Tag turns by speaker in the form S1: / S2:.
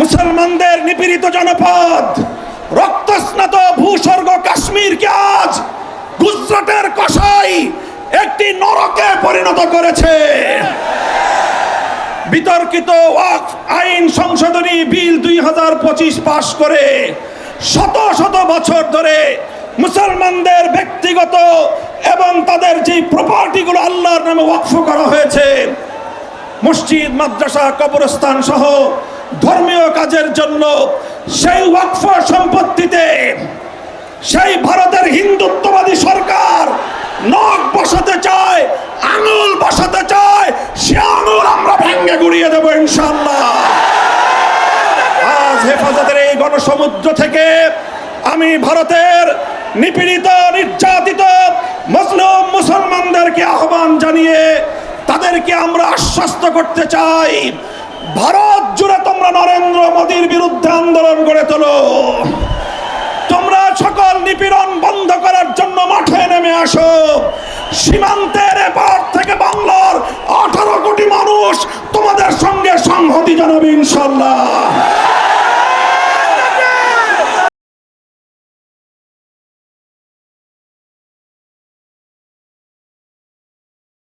S1: মুসলমানদের নিপীড়িত জনপদ, রক্তস্নাত ভূস্বর্গ কাশ্মীরকে আজ গুজরাটের কসাই একটি নরকে পরিণত করেছে। বিতর্কিত ওয়াকফ আইন সংশোধনী বিল দুই হাজার পঁচিশ পাশ করে শত শত বছর ধরে মুসলমানদের ব্যক্তিগত এবং তাদের যে প্রপার্টিগুলো আল্লাহর নামে ওয়াকফ করা হয়েছে, মসজিদ, মাদ্রাসা, কবরস্থান সহ ধর্মীয় কাজের জন্য সেই ওয়াকফ সম্পত্তিতে সেই ভারতের হিন্দুত্ববাদী সরকার নখ বসাতে চায়, আঙুল বসাতে চায়, সে আঙুল আমরা ভেঙ্গে গুড়িয়ে দেবো ইনশাল্লাহ আজ হেফাজতের এই গণসমুদ্র থেকে আমি ভারতের নিপীড়িত, নির্যাতিত, মুসলিম মুসলমানদেরকে আহ্বান জানিয়ে তাদেরকে আমরা আশ্বস্ত করতে চাই। ভারত জুড়ে তোমরা নরেন্দ্র মোদীর বিরুদ্ধে আন্দোলন গড়ে তোলো। তোমরা সকল নিপীড়ন বন্ধ করার জন্য মাঠে নেমে আসো। সীমান্তের এপার থেকে বাংলার আঠারো কোটি মানুষ তোমাদের সঙ্গে সংহতি জানাবে ইনশাল্লাহ।